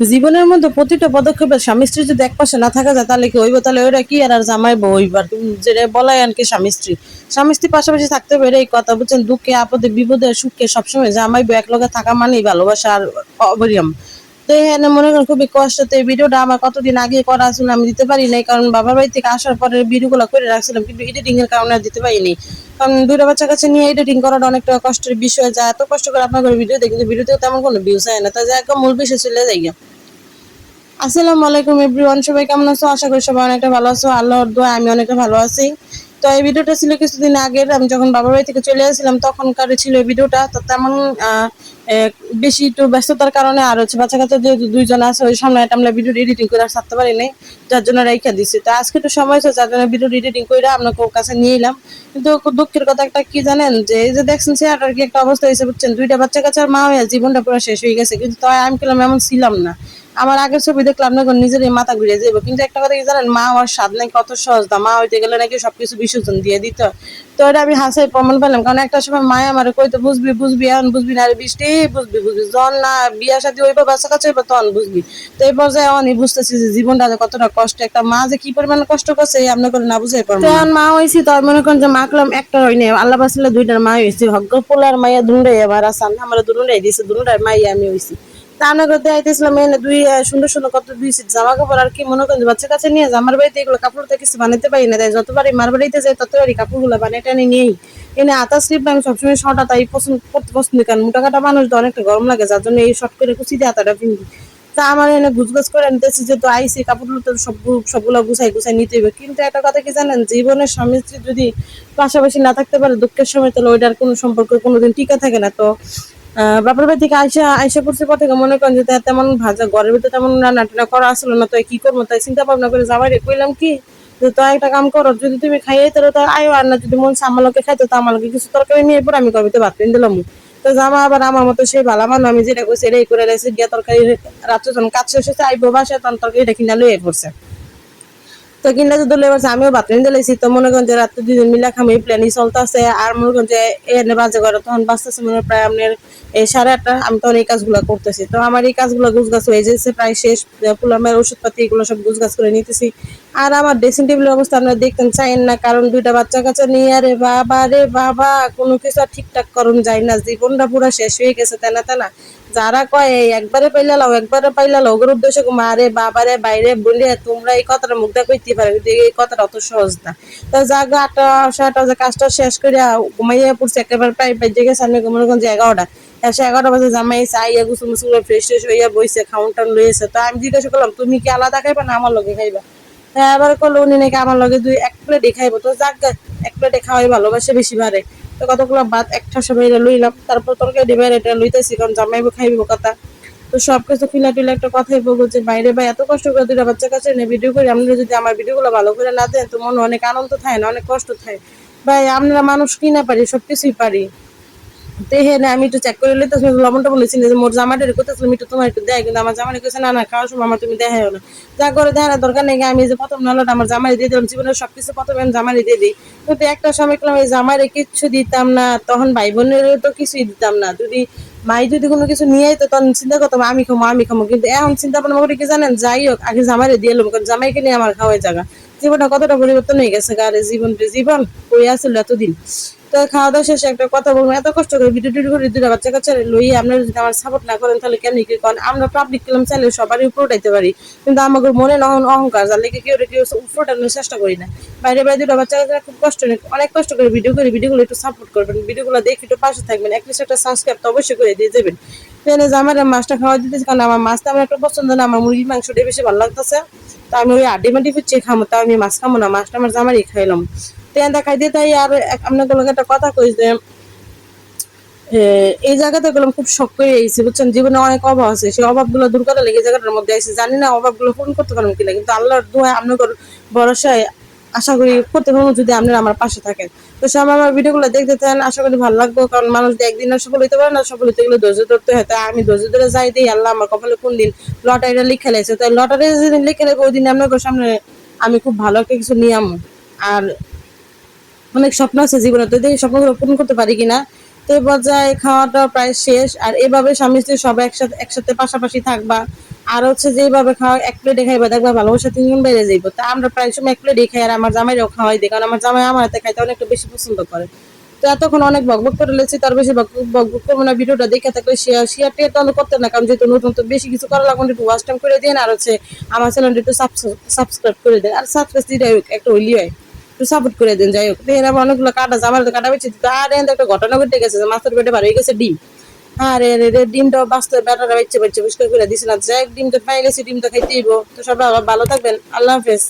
জীবনের মধ্যে প্রতিটা পদক্ষেপে স্বামী স্ত্রী যদি একপাশে না থাকা যায়, তাহলে কি হইব? তাহলে ওরা কি আর আর বইবার যেটা বলাই আর কি স্বামী স্ত্রী। স্বামী স্ত্রী পাশাপাশি থাকতে হবে এই কথা বলছেন দুঃখে, আপদে, বিপদে, সুখে সবসময় জামাইবো এক লগে থাকা মানেই ভালোবাসা আর অপরিয়ম তো এখানে মনে করেন খুবই কষ্ট তো এই ভিডিওটা আমার কতদিন আগে করা ছিল আমি দিতে পারি নাই, কারণ বাবার বাড়ি থেকে আসার পরে ভিডিওগুলো করে রাখছিলাম, কিন্তু এর কারণে দিতে পারিনি। কারণ দুইটা বাচ্চা কাছে নিয়ে এডিটিং করাটা অনেকটা কষ্টের বিষয়, যা এত কষ্ট করে আপনার ভিডিও দেখি কিন্তু ভিডিওতে তেমন কোনো ভিউজ হয় না তাই একদম মূল বিষয় চলে যাই। আসসালামু আলাইকুম এভরিওয়ান সবাই কেমন আছো? আশা করি সবাই অনেকটা ভালো আছো। আল্লাহর দোয়া আমি অনেকটা ভালো আছি। তো এই ভিডিওটা ছিল কিছুদিন আগের। আমি যখন বাবার বাড়ি থেকে চলে আসছিলাম, তখনকার ছিল এই ভিডিওটা। তো তেমন বেশি একটু ব্যস্ততার কারণে আর হচ্ছে বাচ্চা কাচ্চা যেহেতু দুইজন আছে, ওই সামনে আমরা ভিডিও এডিটিং করে আর ছাড়তে পারি নাই, যার জন্য রেখে দিছি। তো আজকে একটু সময় হয়েছে যার জন্য ভিডিও এডিটিং করে আপনাকে ওর কাছে নিয়ে এলাম। কিন্তু দুঃখের কথা একটা কি জানেন, যে এই যে দেখছেন চেয়ারটার কি একটা অবস্থা হয়েছে বুঝছেন? দুইটা বাচ্চা কাচ্চার মা হয়ে জীবনটা পুরো শেষ হয়ে গেছে। কিন্তু তাই আমি কেলাম এমন ছিলাম না। আমার আগের ছবি দেখলাম না নিজেরই মাথা ঘুরে যাব কিন্তু একটা কথা কি জানেন, মা হওয়ার স্বাদ নাকি কত সহজ। না মা হইতে গেলে নাকি সবকিছু বিসর্জন দিয়ে দিত। তো এটা আমি হাসাই প্রমাণ পেলাম, কারণ একটা সময় মায় আমার কইতো, বুঝবি বুঝবি, এখন বুঝবি না, আরে বৃষ্টি, বুঝবি বুঝবি যখন না, বিয়া সাথে হইবা বাচ্চা কাছে হইবা, তখন বুঝবি। তো এই পর্যায়ে আমি বুঝতেছি যে জীবনটা যে কতটা কষ্ট, একটা মা যে কি পরিমাণ কষ্ট করছে, এই আপনার করে না বুঝাই পারব। এখন মা হয়েছি তো মনে করেন যে মা করলাম একটা হয় নাই, আল্লাহ বাসলে দুইটার মা হয়েছি হগ্গ পোলার মাইয়া দুটাই আমার আসান আমার দুটাই দিয়েছে দুটার মাইয়া আমি হয়েছি তা আমরা করতে আইতেছিলাম, এনে দুই সুন্দর সুন্দর কত দুই সেট জামা কাপড় আর কি, মনে করেন বাচ্চা কাছে নিয়ে আমার বাড়িতে এগুলো কাপড় তো কিছু বানাতে পারি না, তাই যতবারই মার বাড়িতে যাই, ততবারই কাপড়গুলো বানিয়ে টানি নিয়েই। এনে আতা স্লিপ আমি সবসময় শর্ট আতা, এই পছন্দ করতে পছন্দ কারণ মোটা কাটা মানুষ তো অনেকটা গরম লাগে, যার জন্য এই শর্ট করে কুচি দিয়ে আতাটা পিন্ধি তা আমার এনে গুজগাছ করে নিতেছি যে তো আইসি, কাপড়গুলো তো সব সবগুলো গুছাই গুছাই নিতে হবে কিন্তু একটা কথা কি জানেন জীবনের স্বামী স্ত্রী যদি পাশাপাশি না থাকতে পারে, দুঃখের সময় তাহলে ওইটার কোনো সম্পর্ক কোনোদিন টিকা থাকে না, তো বাপের বাড়ি থেকে আইসা আইসা করছে পর মনে করেন যে তেমন ভাজা, ঘরের ভিতরে তেমন রান্না টান্না করা আসলো না, তো কি করব? তাই চিন্তা ভাবনা করে যাবার কইলাম কি, যে তো একটা কাম করো, যদি তুমি খাইয়ে তাহলে তো আয়ো, আর না যদি মন চায় আমার লোকে খাইতো, তো আমার কিছু তরকারি নিয়ে পর আমি কবিতে ভাত রেন দিলাম। তো জামা আবার আমার মতো সেই ভালো মানুষ আমি যেটা কইছি এটাই করে রাখছি গিয়া তরকারি রাত্রে যখন কাজ শেষ হয়েছে আইবো বাসায়, তখন তরকারিটা কিনা লইয়ে পড়ছে। তো কিনলে তো দলে বলছে আমিও বাথরুম দিলাইছি। তো মনে করেন যে রাত্রে দুজন মিলা খাম প্ল্যানই চলতেছে। আর মনে করেন যে এনে বাজে করে তখন বাঁচতেছে মনে প্রায় আপনার, এই সাড়ে আটটা, আমি তখন এই কাজগুলো করতেছি। তো আমার এই কাজগুলো গুছগাছ হয়ে যাচ্ছে প্রায় শেষ পুলামের ওষুধপাতি এগুলো সব গুছগাছ করে নিতেছি। আর আমার ড্রেসিং টেবিলের অবস্থা আপনারা দেখতেন, চাইেন না, কারণ দুইটা বাচ্চা কাচ্চা নিয়ে, আরে বাবা, রে বাবা, কোনো কিছু আর ঠিকঠাক করুন যায় না। জীবনটা পুরো শেষ হয়ে গেছে, তেনা তেনা। যারা কয় একবারে পাইলা লাও, একবারে পাইলা লাও, ওগুলোর উদ্দেশ্য মারে বাবারে বাইরে বলে তোমরা এই কথাটা মুখ দিয়ে কইতে পারে, কিন্তু এই কথাটা অত সহজ না। তো জাগা আটটা সাতটা যে কাজটা শেষ করে ঘুমাইয়া পড়ছে, একেবারে প্রায় বেজে গেছে, আমি মনে করেন যে এগারোটা। এসে এগারোটা বাজে, জামাই আইয়া গুছু মুছু করে ফ্রেশ ট্রেশ হইয়া বইছে খাউন টাউন তো আমি জিজ্ঞাসা করলাম, তুমি কি আলাদা খাইবা না আমার লগে খাইবা? হ্যাঁ এবার করল উনি নাকি আমার লগে দুই, এক প্লেটে খাইবো। তো যাক এক প্লেটে খাওয়াই ভালোবাসে বেশি বাড়ে তো কতগুলো ভাত একটা সময় লইলাম তারপর তরকারি ডিবার এটা লইতেছি, কারণ জামাইবো খাইব কথা। তো সব কিছু ফিলা টিলা একটা কথাই বলব যে বাইরে বা এত কষ্ট করে দুটা বাচ্চা কাছে নিয়ে ভিডিও করি আপনারা যদি আমার ভিডিওগুলো ভালো করে না দেন, তো মনে অনেক আনন্দ থাকে না, অনেক কষ্ট থাকে ভাই আমরা মানুষ কিনা পারি সব কিছুই পারি। তো হ্যাঁ আমি একটু চেক করে লইতে লবণটা বলেছি যে মোর জামাটা করতেছিলাম একটু তোমার একটু দেয়, কিন্তু আমার জামাই কেছে না না, খাওয়ার সময় আমার তুমি দেখাও না। যা করে দেখার দরকার নেই, আমি যে প্রথম নালাটা আমার জামাই দিয়ে দিলাম, জীবনের সবকিছু প্রথমে আমি জামাই দিয়ে দিই। কিন্তু একটা সময় করলাম, এই জামাইরে কিচ্ছু দিতাম না, তখন ভাই বোনের তো কিছুই দিতাম না। যদি মাই যদি কোনো কিছু নিয়ে তো তখন চিন্তা করতাম, আমি খামো আমি খামো। কিন্তু এখন চিন্তা ভাবনা করে কি জানেন, যাই হোক, আগে জামাইরে দিয়ে এলাম কারণ জামাইকে নিয়ে আমার খাওয়াই জায়গা। জীবনটা কতটা পরিবর্তন হয়ে গেছে গাড়ি জীবন জীবন কই আসছিল এতদিন। তো খাওয়া দাওয়া শেষে একটা কথা বলব। এত কষ্ট করে ভিডিও টিডিও করে দুটা বাচ্চা কাচ্চা লই আপনারা যদি আমার সাপোর্ট না করেন, তাহলে কেন কি করেন? আমরা পাবলিক কিলাম চাইলে সবারই উপর উঠাইতে পারি। কিন্তু আমাকে মনে না অহংকার, যার লেগে কেউ কেউ উপর উঠানোর চেষ্টা করি না। বাইরে বাইরে দুটা বাচ্চা কাচ্চা খুব কষ্ট নেই অনেক কষ্ট করে ভিডিও করে ভিডিওগুলো একটু সাপোর্ট করবেন। ভিডিওগুলো দেখে একটু পাশে থাকবেন। একলিস্ট একটা সাবস্ক্রাইব তো অবশ্যই করে দিয়ে দেবেন ট্রেনে যে আমার মাছটা খাওয়া দিতেছি, কারণ আমার মাছটা আমার একটা পছন্দ না, আমার মুরগির মাংসটাই বেশি ভালো লাগতেছে। তো আমি ওই আড্ডি মাটি ফুচে খামো তাও আমি মাছ খামো না, মাছটা আমার জামারই খাইলাম ট্রেন দেখাই দিয়ে তাই আর আপনাদের লগে একটা কথা কই যে এই জায়গাতে গেলাম খুব শখ করে আইছি, বুঝছেন? জীবনে অনেক অভাব আছে, সেই অভাবগুলো দূর করা লেগে জায়গাটার মধ্যে আইছি। জানি না অভাবগুলো পূরণ করতে পারব কিনা, কিন্তু আল্লাহর দোয়া আপনাদের ভরসায় আশা করি করতে পারব যদি আপনারা আমার পাশে থাকেন। তো সব আমার ভিডিওগুলো দেখতে চান আশা করি ভালো লাগবে, কারণ মানুষ একদিন আর সফল হইতে পারে না, সফল হইতে গেলে ধৈর্য ধরতে হয়। তাই আমি ধৈর্য ধরে যাই দিই, আল্লাহ আমার কপালে কোন দিন লটারিটা লিখে লাইছে। তাই লটারি যেদিন লিখে লাগবে ওই দিন আপনাদের সামনে আমি খুব ভালো একটা কিছু নিয়ে আমো। আর অনেক স্বপ্ন আছে জীবনে। তো দেখি স্বপ্নগুলো পূরণ করতে পারি কিনা। তো এই পর্যায়ে খাওয়াটা প্রায় শেষ। আর এভাবে স্বামী স্ত্রী সবাই একসাথে একসাথে পাশাপাশি থাকবা। আর হচ্ছে যেভাবে খাওয়া এক প্লেটে খাইবা, দেখবা ভালোবাসা তিনজন বাইরে যাইবো। তা আমরা প্রায় সময় এক প্লেটে খাই আর আমার জামাইরাও খাওয়াই দিই কারণ আমার জামাই আমার হাতে খাইতে অনেকটা বেশি পছন্দ করে। তো এতক্ষণ অনেক বকবক করে লেছি, তার বেশি বকবক করব না। ভিডিওটা দেখে থাকলে শেয়ার শেয়ার টেয়ার তাহলে করতে না। কারণ যেহেতু নতুন, তো বেশি কিছু করা লাগবে একটু ওয়াচ টাইম করে দিন আর হচ্ছে আমার চ্যানেলটা একটু সাবস্ক্রাইব করে দেন। আর সাবস্ক্রাইব দিলে একটা হইলি হয়। একটু সাপোর্ট করে দেন, যাই হোক। এরা এরকম অনেকগুলো কাটা আমার তো কাটা বেছে আর একটা ঘটনা ঘটে গেছে মাছের পেটে বার হয়ে গেছে ডিম। আর এর ডিমটা বাস্তবে বেটাটা বাচ্চা বাচ্চা পরিষ্কার করে দিছে না। যাই ডিম তো পাই গেছি ডিম তো খাইতেই তো সবাই ভালো থাকবেন। আল্লাহ হাফেজ।